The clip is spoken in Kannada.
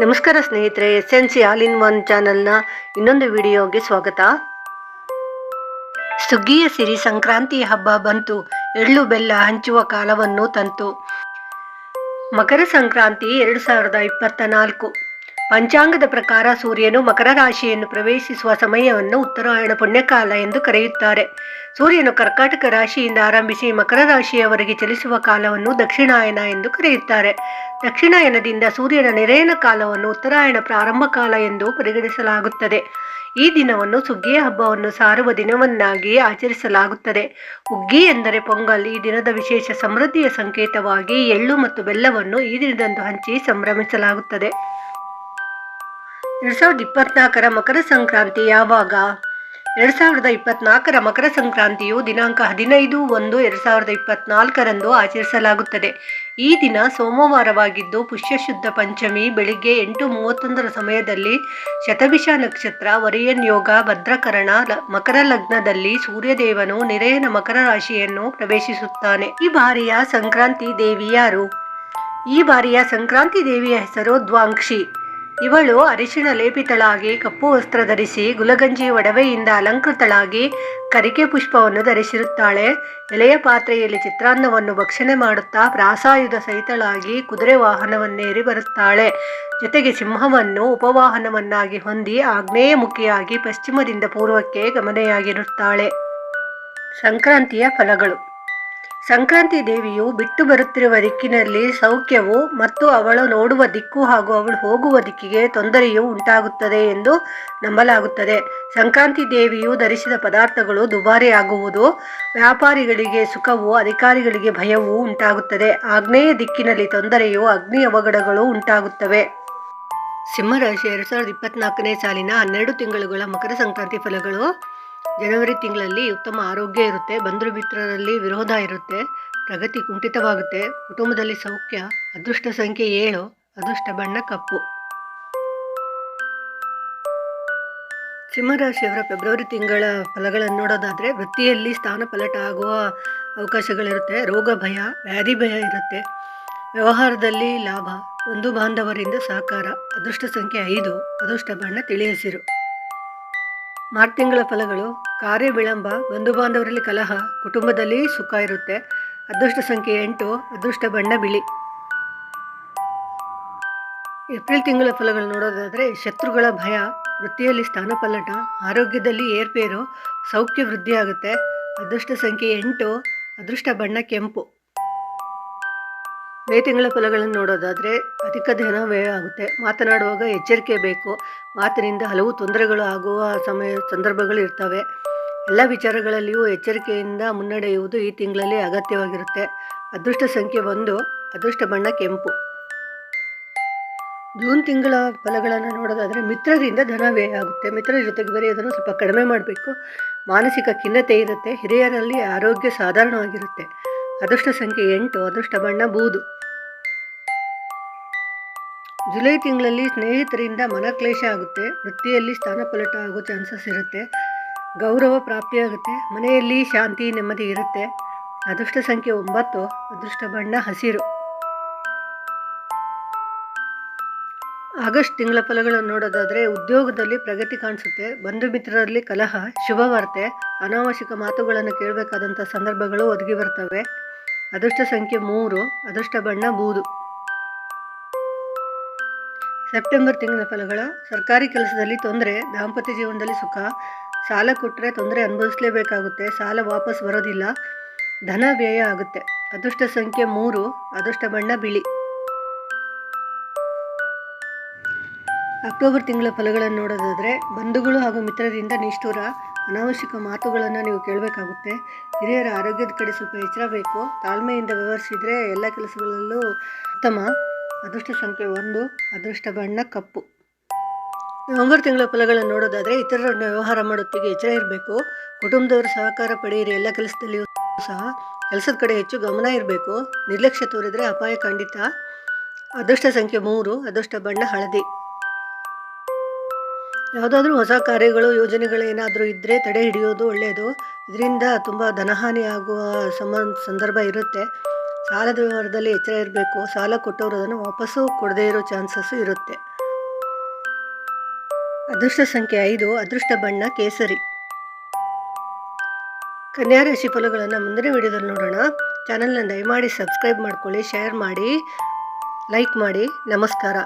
ನಮಸ್ಕಾರ ಸ್ನೇಹಿತರೆ S N C all in one ಚಾನಲ್ನ ಇನ್ನೊಂದು ವಿಡಿಯೋಗೆ ಸ್ವಾಗತ. ಸುಗ್ಗಿಯ ಸಿರಿ ಸಂಕ್ರಾಂತಿ ಹಬ್ಬ ಬಂತು, ಎಳ್ಳು ಬೆಲ್ಲ ಹಂಚುವ ಕಾಲವನ್ನು ತಂತು. ಮಕರ ಸಂಕ್ರಾಂತಿ ಎರಡು ಸಾವಿರದ ಇಪ್ಪತ್ತ ನಾಲ್ಕು ಪಂಚಾಂಗದ ಪ್ರಕಾರ ಸೂರ್ಯನು ಮಕರ ರಾಶಿಯನ್ನು ಪ್ರವೇಶಿಸುವ ಸಮಯವನ್ನು ಉತ್ತರಾಯಣ ಪುಣ್ಯಕಾಲ ಎಂದು ಕರೆಯುತ್ತಾರೆ. ಸೂರ್ಯನು ಕರ್ಕಾಟಕ ರಾಶಿಯಿಂದ ಆರಂಭಿಸಿ ಮಕರ ರಾಶಿಯವರೆಗೆ ಚಲಿಸುವ ಕಾಲವನ್ನು ದಕ್ಷಿಣಾಯನ ಎಂದು ಕರೆಯುತ್ತಾರೆ. ದಕ್ಷಿಣಾಯನದಿಂದ ಸೂರ್ಯನ ನೆರೆಯನ ಕಾಲವನ್ನು ಉತ್ತರಾಯಣ ಪ್ರಾರಂಭ ಕಾಲ ಎಂದು ಪರಿಗಣಿಸಲಾಗುತ್ತದೆ. ಈ ದಿನವನ್ನು ಸುಗ್ಗಿಯ ಹಬ್ಬವನ್ನು ಸಾರುವ ದಿನವನ್ನಾಗಿ ಆಚರಿಸಲಾಗುತ್ತದೆ. ಉಗ್ಗಿ ಎಂದರೆ ಪೊಂಗಲ್, ಈ ದಿನದ ವಿಶೇಷ ಸಮೃದ್ಧಿಯ ಸಂಕೇತವಾಗಿ ಎಳ್ಳು ಮತ್ತು ಬೆಲ್ಲವನ್ನು ಈ ದಿನದಂದು ಹಂಚಿ ಸಂಭ್ರಮಿಸಲಾಗುತ್ತದೆ. ಎರಡ್ ಸಾವಿರದ ಇಪ್ಪತ್ನಾಲ್ಕರ ಮಕರ ಸಂಕ್ರಾಂತಿ ಯಾವಾಗ? ಎರಡ್ ಸಾವಿರದ ಇಪ್ಪತ್ನಾಲ್ಕರ ಮಕರ ಸಂಕ್ರಾಂತಿಯು ದಿನಾಂಕ ಹದಿನೈದು ಒಂದು ಎರಡ್ ಸಾವಿರದ ಇಪ್ಪತ್ನಾಲ್ಕರಂದು ಆಚರಿಸಲಾಗುತ್ತದೆ. ಈ ದಿನ ಸೋಮವಾರವಾಗಿದ್ದು ಪುಷ್ಯ ಶುದ್ಧ ಪಂಚಮಿ, ಬೆಳಿಗ್ಗೆ ಎಂಟು ಮೂವತ್ತೊಂದರ ಸಮಯದಲ್ಲಿ ಶತಭಿಷ ನಕ್ಷತ್ರ, ವರಿಯನ್ ಯೋಗ, ಭದ್ರಕರಣ ಮಕರ ಲಗ್ನದಲ್ಲಿ ಸೂರ್ಯದೇವನು ನಿರಯನ ಮಕರ ರಾಶಿಯನ್ನು ಪ್ರವೇಶಿಸುತ್ತಾನೆ. ಈ ಬಾರಿಯ ಸಂಕ್ರಾಂತಿ ದೇವಿ ಯಾರು? ಈ ಬಾರಿಯ ಸಂಕ್ರಾಂತಿ ದೇವಿಯ ಹೆಸರು ದ್ವಾಂಕ್ಷಿ. ಇವಳು ಅರಿಶಿಣ ಲೇಪಿತಳಾಗಿ ಕಪ್ಪು ವಸ್ತ್ರ ಧರಿಸಿ ಗುಲಗಂಜಿ ಒಡವೆಯಿಂದ ಅಲಂಕೃತಳಾಗಿ ಕರಿಕೆ ಪುಷ್ಪವನ್ನು ಧರಿಸಿರುತ್ತಾಳೆ. ಎಲೆಯ ಪಾತ್ರೆಯಲ್ಲಿ ಚಿತ್ರಾನ್ನವನ್ನು ಭಕ್ಷಣೆ ಮಾಡುತ್ತಾ ಪ್ರಾಸಾಯುಧ ಸಹಿತಳಾಗಿ ಕುದುರೆ ವಾಹನವನ್ನೇರಿ ಬರುತ್ತಾಳೆ. ಜೊತೆಗೆ ಸಿಂಹವನ್ನು ಉಪವಾಹನವನ್ನಾಗಿ ಹೊಂದಿ ಆಗ್ನೇಯ ಮುಖಿಯಾಗಿ ಪಶ್ಚಿಮದಿಂದ ಪೂರ್ವಕ್ಕೆ ಗಮನೆಯಾಗಿರುತ್ತಾಳೆ. ಸಂಕ್ರಾಂತಿಯ ಫಲಗಳು. ಸಂಕ್ರಾಂತಿ ದೇವಿಯು ಬಿಟ್ಟು ಬರುತ್ತಿರುವ ದಿಕ್ಕಿನಲ್ಲಿ ಸೌಖ್ಯವು ಮತ್ತು ಅವಳು ನೋಡುವ ದಿಕ್ಕು ಹಾಗೂ ಅವಳು ಹೋಗುವ ದಿಕ್ಕಿಗೆ ತೊಂದರೆಯು ಉಂಟಾಗುತ್ತದೆ ಎಂದು ನಂಬಲಾಗುತ್ತದೆ. ಸಂಕ್ರಾಂತಿ ದೇವಿಯು ಧರಿಸಿದ ಪದಾರ್ಥಗಳು ದುಬಾರಿಯಾಗುವುದು, ವ್ಯಾಪಾರಿಗಳಿಗೆ ಸುಖವು ಅಧಿಕಾರಿಗಳಿಗೆ ಭಯವೂ ಉಂಟಾಗುತ್ತದೆ. ಆಗ್ನೇಯ ದಿಕ್ಕಿನಲ್ಲಿ ತೊಂದರೆಯು ಅಗ್ನಿ ಅವಘಡಗಳು ಉಂಟಾಗುತ್ತವೆ. ಸಿಂಹರಾಶಿ ಎರಡು ಸಾವಿರದ ಇಪ್ಪತ್ನಾಲ್ಕನೇ ಸಾಲಿನ ಹನ್ನೆರಡು ತಿಂಗಳುಗಳ ಮಕರ ಸಂಕ್ರಾಂತಿ ಫಲಗಳು ಜನವರಿ ತಿಂಗಳಲ್ಲಿ ಉತ್ತಮ ಆರೋಗ್ಯ ಇರುತ್ತೆ, ಬಂಧು ಮಿತ್ರರಲ್ಲಿ ವಿರೋಧ ಇರುತ್ತೆ, ಪ್ರಗತಿ ಕುಂಠಿತವಾಗುತ್ತೆ, ಕುಟುಂಬದಲ್ಲಿ ಸೌಖ್ಯ, ಅದೃಷ್ಟ ಸಂಖ್ಯೆ ಏಳು, ಅದೃಷ್ಟ ಬಣ್ಣ ಕಪ್ಪು. ಸಿಂಹರಾಶಿಯವರ ಫೆಬ್ರವರಿ ತಿಂಗಳ ಫಲಗಳನ್ನು ನೋಡೋದಾದರೆ, ವೃತ್ತಿಯಲ್ಲಿ ಸ್ಥಾನ ಪಲಟ ಆಗುವ ಅವಕಾಶಗಳಿರುತ್ತೆ, ರೋಗ ಭಯ, ವ್ಯಾಧಿ ಭಯ ಇರುತ್ತೆ, ವ್ಯವಹಾರದಲ್ಲಿ ಲಾಭ, ಬಂಧು ಬಾಂಧವರಿಂದ ಸಹಕಾರ, ಅದೃಷ್ಟ ಸಂಖ್ಯೆ ಐದು, ಅದೃಷ್ಟ ಬಣ್ಣ ತಿಳಿ ಹಸಿರು ಮಾರ್ಚ್ ತಿಂಗಳ ಫಲಗಳು, ಕಾರ್ಯ ವಿಳಂಬ, ಬಂಧು ಬಾಂಧವರಲ್ಲಿ ಕಲಹ, ಕುಟುಂಬದಲ್ಲಿ ಸುಖ ಇರುತ್ತೆ. ಅದೃಷ್ಟ ಸಂಖ್ಯೆ ಎಂಟು, ಅದೃಷ್ಟ ಬಣ್ಣ ಬಿಳಿ. ಏಪ್ರಿಲ್ ತಿಂಗಳ ಫಲಗಳು ನೋಡೋದಾದರೆ ಶತ್ರುಗಳ ಭಯ, ವೃತ್ತಿಯಲ್ಲಿ ಸ್ಥಾನಪಲ್ಲಟ, ಆರೋಗ್ಯದಲ್ಲಿ ಏರ್ಪೇರು, ಸೌಖ್ಯ ವೃದ್ಧಿಯಾಗುತ್ತೆ. ಅದೃಷ್ಟ ಸಂಖ್ಯೆ ಎಂಟು, ಅದೃಷ್ಟ ಬಣ್ಣ ಕೆಂಪು. ಮೇ ತಿಂಗಳ ಫಲಗಳನ್ನು ನೋಡೋದಾದರೆ ಅಧಿಕ ಧನ ವ್ಯಯ ಆಗುತ್ತೆ. ಮಾತನಾಡುವಾಗ ಎಚ್ಚರಿಕೆ ಬೇಕು. ಮಾತಿನಿಂದ ಹಲವು ತೊಂದರೆಗಳು ಆಗುವ ಸಮಯ, ಸಂದರ್ಭಗಳು ಇರ್ತವೆ. ಎಲ್ಲ ವಿಚಾರಗಳಲ್ಲಿಯೂ ಎಚ್ಚರಿಕೆಯಿಂದ ಮುನ್ನಡೆಯುವುದು ಈ ತಿಂಗಳಲ್ಲಿ ಅಗತ್ಯವಾಗಿರುತ್ತೆ. ಅದೃಷ್ಟ ಸಂಖ್ಯೆ ಒಂದು, ಅದೃಷ್ಟ ಬಣ್ಣ ಕೆಂಪು. ಜೂನ್ ತಿಂಗಳ ಫಲಗಳನ್ನು ನೋಡೋದಾದರೆ ಮಿತ್ರರಿಂದ ಧನ ವ್ಯಯ ಆಗುತ್ತೆ. ಮಿತ್ರರ ಜೊತೆಗೆ ಬರೆಯೋದನ್ನು ಸ್ವಲ್ಪ ಕಡಿಮೆ ಮಾಡಬೇಕು. ಮಾನಸಿಕ ಖಿನ್ನತೆ ಇರುತ್ತೆ. ಹಿರಿಯರಲ್ಲಿ ಆರೋಗ್ಯ ಸಾಧಾರಣವಾಗಿರುತ್ತೆ. ಅದೃಷ್ಟ ಸಂಖ್ಯೆ ಎಂಟು, ಅದೃಷ್ಟ ಬಣ್ಣ ಬೂದು. ಜುಲೈ ತಿಂಗಳಲ್ಲಿ ಸ್ನೇಹಿತರಿಂದ ಮನಕ್ಲೇಶ ಆಗುತ್ತೆ, ವೃತ್ತಿಯಲ್ಲಿ ಸ್ಥಾನಪಲಟ ಆಗೋ ಚಾನ್ಸಸ್ ಇರುತ್ತೆ, ಗೌರವ ಪ್ರಾಪ್ತಿಯಾಗುತ್ತೆ ಮನೆಯಲ್ಲಿ ಶಾಂತಿ, ನೆಮ್ಮದಿ ಇರುತ್ತೆ. ಅದೃಷ್ಟ ಸಂಖ್ಯೆ ಒಂಬತ್ತು, ಅದೃಷ್ಟ ಬಣ್ಣ ಹಸಿರು. ಆಗಸ್ಟ್ ತಿಂಗಳ ಫಲಗಳನ್ನು ನೋಡೋದಾದರೆ ಉದ್ಯೋಗದಲ್ಲಿ ಪ್ರಗತಿ ಕಾಣಿಸುತ್ತೆ, ಬಂಧು ಮಿತ್ರರಲ್ಲಿ ಕಲಹ, ಶುಭವಾರ್ತೆ, ಅನಾವಶ್ಯಕ ಮಾತುಗಳನ್ನು ಕೇಳಬೇಕಾದಂಥ ಸಂದರ್ಭಗಳು ಒದಗಿ ಬರ್ತವೆ. ಅದೃಷ್ಟ ಸಂಖ್ಯೆ ಮೂರು, ಅದೃಷ್ಟ ಬಣ್ಣ ಬೂದು. ಸೆಪ್ಟೆಂಬರ್ ತಿಂಗಳ ಫಲಗಳು, ಸರ್ಕಾರಿ ಕೆಲಸದಲ್ಲಿ ತೊಂದರೆ, ದಾಂಪತ್ಯ ಜೀವನದಲ್ಲಿ ಸುಖ, ಸಾಲ ಕೊಟ್ಟರೆ ತೊಂದರೆ ಅನುಭವಿಸಲೇಬೇಕಾಗುತ್ತೆ, ಸಾಲ ವಾಪಸ್ ಬರೋದಿಲ್ಲ, ಧನ ವ್ಯಯ ಆಗುತ್ತೆ. ಅದೃಷ್ಟ ಸಂಖ್ಯೆ ಮೂರು, ಅದೃಷ್ಟ ಬಣ್ಣ ಬಿಳಿ. ಅಕ್ಟೋಬರ್ ತಿಂಗಳ ಫಲಗಳನ್ನು ನೋಡೋದಾದರೆ, ಬಂಧುಗಳು ಹಾಗೂ ಮಿತ್ರರಿಂದ ನಿಷ್ಠುರ ಅನಾವಶ್ಯಕ ಮಾತುಗಳನ್ನು ನೀವು ಕೇಳಬೇಕಾಗುತ್ತೆ. ಹಿರಿಯರ ಆರೋಗ್ಯದ ಕಡೆ ಸ್ವಲ್ಪ ಎಚ್ಚರ ಬೇಕು. ತಾಳ್ಮೆಯಿಂದ ವ್ಯವಹರಿಸಿದರೆ ಎಲ್ಲ ಕೆಲಸಗಳಲ್ಲೂ ಉತ್ತಮ. ಅದೃಷ್ಟ ಸಂಖ್ಯೆ ಒಂದು, ಅದೃಷ್ಟ ಬಣ್ಣ ಕಪ್ಪು. ನವೆಂಬರ್ ತಿಂಗಳ ಫಲಗಳನ್ನು ನೋಡೋದಾದರೆ ಇತರರನ್ನು ವ್ಯವಹಾರ ಮಾಡೋತ್ತಿಗೆ ಎಚ್ಚರ ಇರಬೇಕು. ಕುಟುಂಬದವರ ಸಹಕಾರ ಪಡೆಯಿರಿ, ಎಲ್ಲ ಕೆಲಸದಲ್ಲಿಯೂ ಸಹ. ಕೆಲಸದ ಕಡೆ ಹೆಚ್ಚು ಗಮನ ಇರಬೇಕು. ನಿರ್ಲಕ್ಷ್ಯ ತೋರಿದರೆ ಅಪಾಯ ಖಂಡಿತ. ಅದೃಷ್ಟ ಸಂಖ್ಯೆ ಮೂರು, ಅದೃಷ್ಟ ಬಣ್ಣ ಹಳದಿ. ಯಾವುದಾದ್ರೂ ಹೊಸ ಕಾರ್ಯಗಳು, ಯೋಜನೆಗಳು ಏನಾದರೂ ಇದ್ದರೆ ತಡೆ ಹಿಡಿಯೋದು ಒಳ್ಳೆಯದು ಇದರಿಂದ ತುಂಬ ಧನಹಾನಿ ಆಗುವ ಸಮ, ಸಂದರ್ಭ ಇರುತ್ತೆ. ಸಾಲದ ವ್ಯವಹಾರದಲ್ಲಿ ಎಚ್ಚರ ಇರಬೇಕು. ಸಾಲ ಕೊಟ್ಟವರು ಅದನ್ನು ವಾಪಸ್ಸು ಕೊಡದೇ ಇರೋ ಚಾನ್ಸಸ್ಸು ಇರುತ್ತೆ. ಅದೃಷ್ಟ ಸಂಖ್ಯೆ ಐದು, ಅದೃಷ್ಟ ಬಣ್ಣ ಕೇಸರಿ. ಕನ್ಯಾ ರಾಶಿ ಫಲಗಳನ್ನು ಮುಂದಿನ ವಿಡಿಯೋದಲ್ಲಿ ನೋಡೋಣ. ಚಾನಲ್ನ ದಯಮಾಡಿ ಸಬ್ಸ್ಕ್ರೈಬ್ ಮಾಡ್ಕೊಳ್ಳಿ, ಶೇರ್ ಮಾಡಿ, ಲೈಕ್ ಮಾಡಿ. ನಮಸ್ಕಾರ.